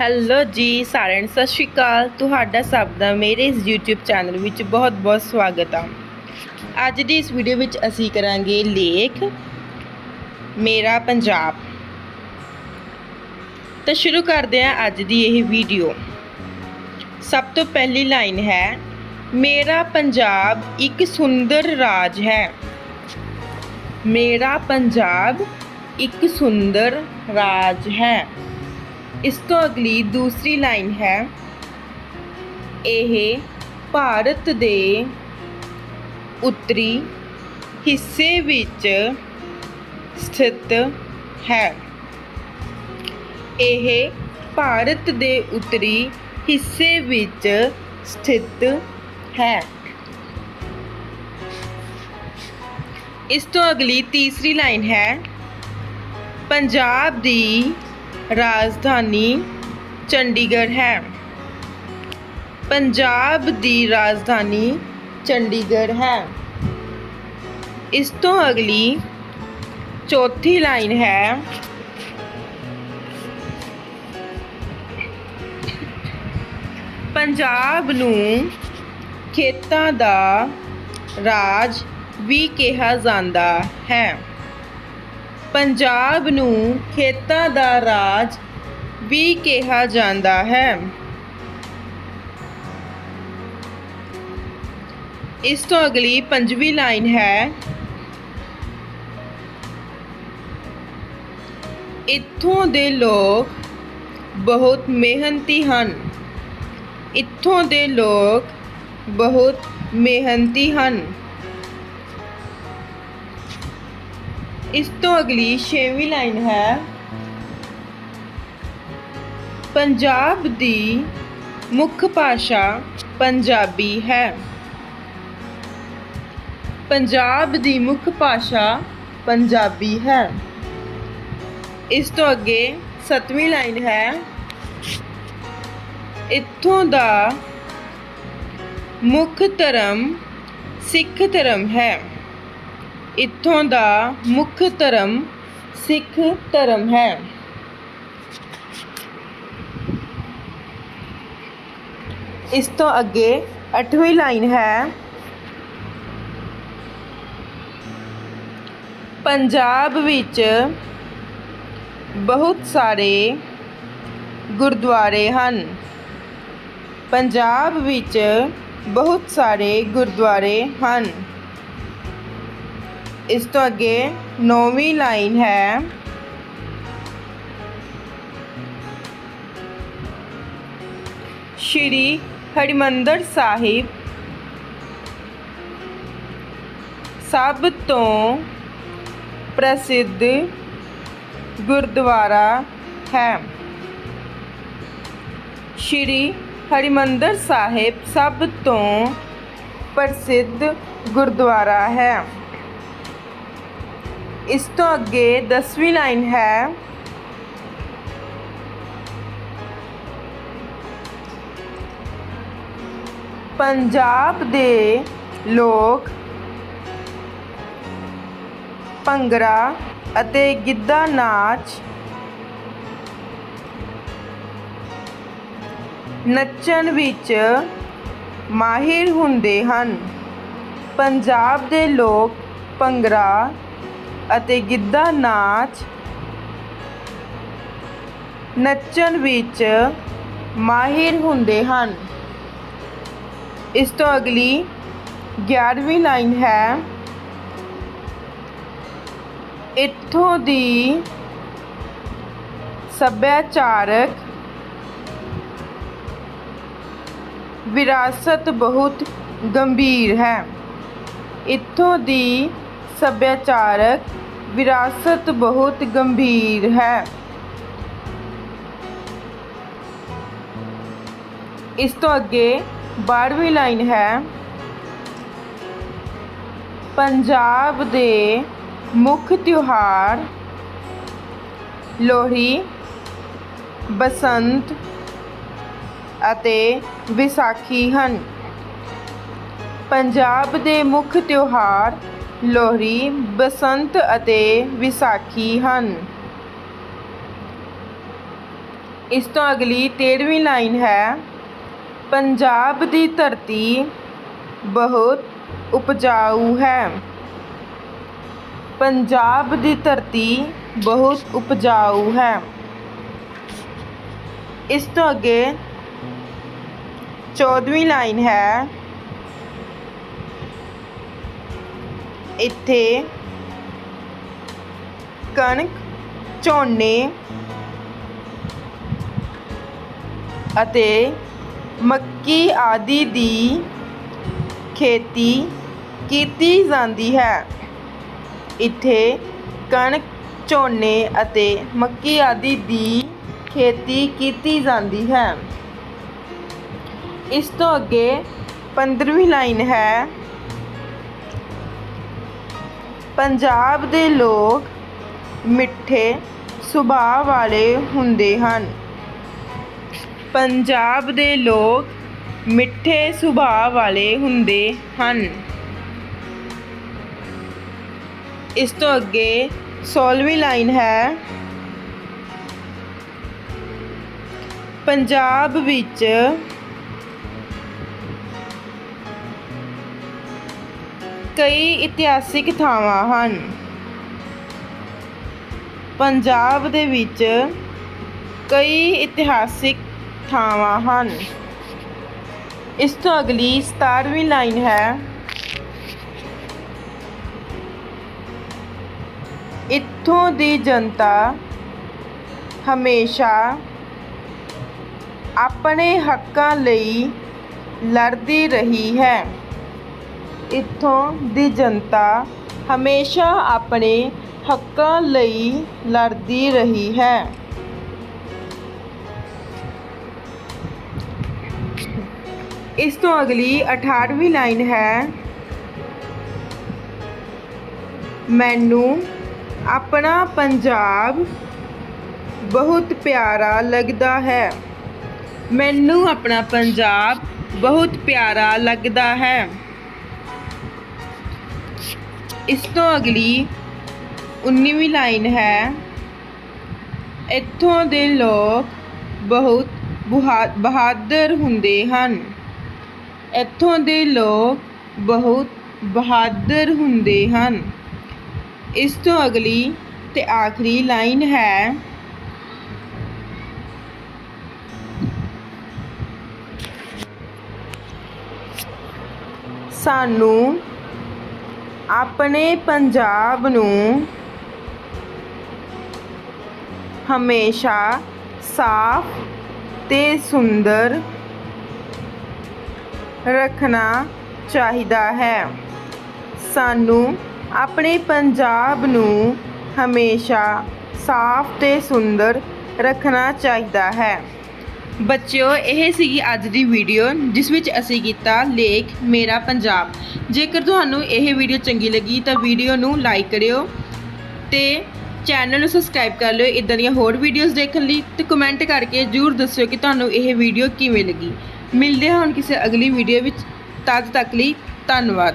Hello ਜੀ, ਸਾਰਿਆਂ ਨੂੰ ਸਤਿ ਸ਼੍ਰੀ ਅਕਾਲ। ਤੁਹਾਡਾ ਸਭ ਦਾ ਮੇਰੇ ਇਸ YouTube ਚੈਨਲ ਵਿੱਚ ਬਹੁਤ-ਬਹੁਤ ਸਵਾਗਤ ਆ। ਅੱਜ ਦੀ ਇਸ ਵੀਡੀਓ ਵਿੱਚ ਅਸੀਂ ਕਰਾਂਗੇ ਲੇਖ ਮੇਰਾ ਪੰਜਾਬ। ਤਾਂ ਸ਼ੁਰੂ ਕਰਦੇ ਹਾਂ ਅੱਜ ਦੀ ਇਹ ਵੀਡੀਓ ਸਭ ਤੋਂ ਪਹਿਲੀ ਲਾਈਨ ਹੈ, ਮੇਰਾ ਪੰਜਾਬ ਇੱਕ ਸੁੰਦਰ ਰਾਜ ਹੈ। ਮੇਰਾ ਪੰਜਾਬ ਇੱਕ ਸੁੰਦਰ ਰਾਜ ਹੈ। ਇਸ ਤੋਂ ਅਗਲੀ ਦੂਸਰੀ ਲਾਈਨ ਹੈ। ਇਹ ਭਾਰਤ ਦੇ ਉੱਤਰੀ ਹਿੱਸੇ ਵਿੱਚ ਸਥਿਤ ਹੈ। ਇਹ ਭਾਰਤ ਦੇ ਉੱਤਰੀ ਹਿੱਸੇ ਵਿੱਚ ਸਥਿਤ ਹੈ। ਇਸ ਤੋਂ ਅਗਲੀ ਤੀਸਰੀ ਲਾਈਨ ਹੈ। ਪੰਜਾਬ ਦੀ ਰਾਜਧਾਨੀ ਚੰਡੀਗੜ੍ਹ ਹੈ। ਪੰਜਾਬ ਦੀ ਰਾਜਧਾਨੀ ਚੰਡੀਗੜ੍ਹ ਹੈ। ਇਸ ਤੋਂ ਅਗਲੀ ਚੌਥੀ ਲਾਈਨ ਹੈ। ਪੰਜਾਬ ਨੂੰ ਖੇਤਾਂ ਦਾ ਰਾਜ ਵੀ ਕਿਹਾ ਜਾਂਦਾ ਹੈ। ਪੰਜਾਬ ਨੂੰ ਖੇਤਾਂ ਦਾ ਰਾਜ ਵੀ ਕਿਹਾ ਜਾਂਦਾ ਹੈ। ਇਸ ਤੋਂ ਅਗਲੀ ਪੰਜਵੀਂ ਲਾਈਨ ਹੈ। ਇੱਥੋਂ ਦੇ ਲੋਕ ਬਹੁਤ ਮਿਹਨਤੀ ਹਨ। ਇੱਥੋਂ ਦੇ ਲੋਕ ਬਹੁਤ ਮਿਹਨਤੀ ਹਨ। ਇਸ ਤੋਂ ਅਗਲੀ ਛੇਵੀਂ ਲਾਈਨ ਹੈ। ਪੰਜਾਬ ਦੀ ਮੁੱਖ ਭਾਸ਼ਾ ਪੰਜਾਬੀ ਹੈ। ਪੰਜਾਬ ਦੀ ਮੁੱਖ ਭਾਸ਼ਾ ਪੰਜਾਬੀ ਹੈ। ਇਸ ਤੋਂ ਅੱਗੇ ਸੱਤਵੀਂ ਲਾਈਨ ਹੈ। ਇੱਥੋਂ ਦਾ ਮੁੱਖ ਧਰਮ ਸਿੱਖ ਧਰਮ ਹੈ। ਇੱਥੋਂ ਦਾ ਮੁੱਖ ਧਰਮ ਸਿੱਖ ਧਰਮ ਹੈ। ਇਸ ਤੋਂ ਅੱਗੇ 8ਵੀਂ ਲਾਈਨ ਹੈ। ਪੰਜਾਬ ਵਿੱਚ ਬਹੁਤ ਸਾਰੇ ਗੁਰਦੁਆਰੇ ਹਨ। ਪੰਜਾਬ ਵਿੱਚ ਬਹੁਤ ਸਾਰੇ ਗੁਰਦੁਆਰੇ ਹਨ। ਇਸ ਤੋਂ ਅੱਗੇ ਨੌਵੀਂ ਲਾਈਨ ਹੈ ਸ਼੍ਰੀ ਹਰਿਮੰਦਰ ਸਾਹਿਬ ਸਭ ਤੋਂ ਪ੍ਰਸਿੱਧ ਗੁਰਦੁਆਰਾ ਹੈ ਸ਼੍ਰੀ ਹਰਿਮੰਦਰ ਸਾਹਿਬ ਸਭ ਤੋਂ ਪ੍ਰਸਿੱਧ ਗੁਰਦੁਆਰਾ ਹੈ ਇਸ ਤੋਂ ਅੱਗੇ 10ਵੀਂ ਲਾਈਨ ਹੈ। ਪੰਜਾਬ ਦੇ ਲੋਕ ਭੰਗੜਾ ਅਤੇ ਗਿੱਧਾ ਨਾਚ ਨੱਚਣ ਵਿੱਚ ਮਾਹਿਰ ਹੁੰਦੇ ਹਨ। ਪੰਜਾਬ ਦੇ ਲੋਕ ਭੰਗੜਾ ਅਤੇ ਗਿੱਧਾ ਨਾਚ ਨੱਚਣ ਵਿੱਚ ਮਾਹਿਰ ਹੁੰਦੇ ਹਨ। ਇਸ ਤੋਂ ਅਗਲੀ 11ਵੀਂ ਲਾਈਨ ਹੈ। ਇੱਥੋਂ ਦੀ ਸੱਭਿਆਚਾਰਕ ਵਿਰਾਸਤ ਬਹੁਤ ਗੰਭੀਰ ਹੈ। ਇੱਥੋਂ ਦੀ ਸੱਭਿਆਚਾਰਕ ਵਿਰਾਸਤ ਬਹੁਤ ਗੰਭੀਰ ਹੈ। ਇਸ ਤੋਂ ਅੱਗੇ 12ਵੀਂ ਲਾਈਨ ਹੈ। ਪੰਜਾਬ ਦੇ ਮੁੱਖ ਤਿਉਹਾਰ ਲੋਹੜੀ, ਬਸੰਤ ਅਤੇ ਵਿਸਾਖੀ ਹਨ। ਪੰਜਾਬ ਦੇ ਮੁੱਖ ਤਿਉਹਾਰ ਲੋਹੜੀ ਬਸੰਤ ਅਤੇ ਵਿਸਾਖੀ ਹਨ। ਇਸ ਤੋਂ ਅਗਲੀ 13ਵੀਂ ਲਾਈਨ ਹੈ, ਪੰਜਾਬ ਦੀ ਧਰਤੀ ਬਹੁਤ ਉਪਜਾਊ ਹੈ। ਪੰਜਾਬ ਦੀ ਧਰਤੀ ਬਹੁਤ ਉਪਜਾਊ ਹੈ। ਇਸ ਤੋਂ ਅੱਗੇ 14ਵੀਂ ਲਾਈਨ ਹੈ ਇੱਥੇ ਕਣਕ, ਝੋਨੇ ਅਤੇ ਮੱਕੀ ਆਦਿ ਦੀ ਖੇਤੀ ਕੀਤੀ ਜਾਂਦੀ ਹੈ। ਇੱਥੇ ਕਣਕ, ਝੋਨੇ ਅਤੇ ਮੱਕੀ ਆਦਿ ਦੀ ਖੇਤੀ ਕੀਤੀ ਜਾਂਦੀ ਹੈ। ਇਸ ਤੋਂ ਅੱਗੇ 15ਵੀਂ ਲਾਈਨ ਹੈ। ਪੰਜਾਬ ਦੇ ਲੋਕ ਮਿੱਠੇ ਸੁਭਾਅ ਵਾਲੇ ਹੁੰਦੇ ਹਨ। ਪੰਜਾਬ ਦੇ ਲੋਕ ਮਿੱਠੇ ਸੁਭਾਅ ਵਾਲੇ ਹੁੰਦੇ ਹਨ। ਇਸ ਤੋਂ ਅੱਗੇ 16ਵੀਂ ਲਾਈਨ ਹੈ। ਪੰਜਾਬ ਵਿੱਚ ਕਈ ਇਤਿਹਾਸਿਕ ਥਾਵਾਂ ਹਨ। ਪੰਜਾਬ ਦੇ ਵਿੱਚ ਕਈ ਇਤਿਹਾਸਿਕ ਥਾਵਾਂ ਹਨ। ਇਸ ਤੋਂ ਅਗਲੀ 17ਵੀਂ ਲਾਈਨ ਹੈ। ਇੱਥੋਂ ਦੀ ਜਨਤਾ ਹਮੇਸ਼ਾ ਆਪਣੇ ਹੱਕਾਂ ਲਈ ਲੜਦੀ ਰਹੀ ਹੈ। ਇੱਥੋਂ ਦੀ ਜਨਤਾ ਹਮੇਸ਼ਾ ਆਪਣੇ ਹੱਕਾਂ ਲਈ ਲੜਦੀ ਰਹੀ ਹੈ। ਇਸ ਤੋਂ ਅਗਲੀ 18ਵੀਂ ਲਾਈਨ ਹੈ। ਮੈਨੂੰ ਆਪਣਾ ਪੰਜਾਬ ਬਹੁਤ ਪਿਆਰਾ ਲੱਗਦਾ ਹੈ। ਮੈਨੂੰ ਆਪਣਾ ਪੰਜਾਬ ਬਹੁਤ ਪਿਆਰਾ ਲੱਗਦਾ ਹੈ। ਇਸ ਤੋਂ ਅਗਲੀ 19ਵੀਂ ਲਾਈਨ ਹੈ, ਇੱਥੋਂ ਦੇ ਲੋਕ ਬਹੁਤ ਬੁਹਾ- ਬਹਾਦਰ ਹੁੰਦੇ ਹਨ। ਇੱਥੋਂ ਦੇ ਲੋਕ ਬਹੁਤ ਬਹਾਦਰ ਹੁੰਦੇ ਹਨ। ਇਸ ਤੋਂ ਅਗਲੀ ਤੇ ਆਖਰੀ ਲਾਈਨ ਹੈ, ਸਾਨੂੰ ਆਪਣੇ ਪੰਜਾਬ ਨੂੰ ਹਮੇਸ਼ਾ ਸਾਫ਼ ਤੇ ਸੁੰਦਰ ਰੱਖਣਾ ਚਾਹੀਦਾ ਹੈ। ਸਾਨੂੰ ਆਪਣੇ ਪੰਜਾਬ ਨੂੰ ਹਮੇਸ਼ਾ ਸਾਫ਼ ਤੇ ਸੁੰਦਰ ਰੱਖਣਾ ਚਾਹੀਦਾ ਹੈ। ਬੱਚਿਓ, ਇਹ ਸੀਗੀ ਅੱਜ ਦੀ ਵੀਡੀਓ, ਜਿਸ ਵਿੱਚ ਅਸੀਂ ਕੀਤਾ ਲੇਖ ਮੇਰਾ ਪੰਜਾਬ। ਜੇਕਰ ਤੁਹਾਨੂੰ ਇਹ ਵੀਡੀਓ ਚੰਗੀ ਲੱਗੀ ਤਾਂ ਵੀਡੀਓ ਨੂੰ ਲਾਈਕ ਕਰਿਓ ਤੇ ਚੈਨਲ ਨੂੰ ਸਬਸਕ੍ਰਾਈਬ ਕਰ ਲਿਓ ਇਦਾਂ ਦੀਆਂ ਹੋਰ ਵੀਡੀਓਜ਼ ਦੇਖਣ ਲਈ ਤੇ ਕਮੈਂਟ ਕਰਕੇ ਜਰੂਰ ਦੱਸਿਓ ਕਿ ਤੁਹਾਨੂੰ ਇਹ ਵੀਡੀਓ ਕਿਵੇਂ ਲੱਗੀ। ਮਿਲਦੇ ਹਾਂ ਹੁਣ ਕਿਸੇ ਅਗਲੀ ਵੀਡੀਓ ਵਿੱਚ। ਤਦ ਤੱਕ ਲਈ ਧੰਨਵਾਦ।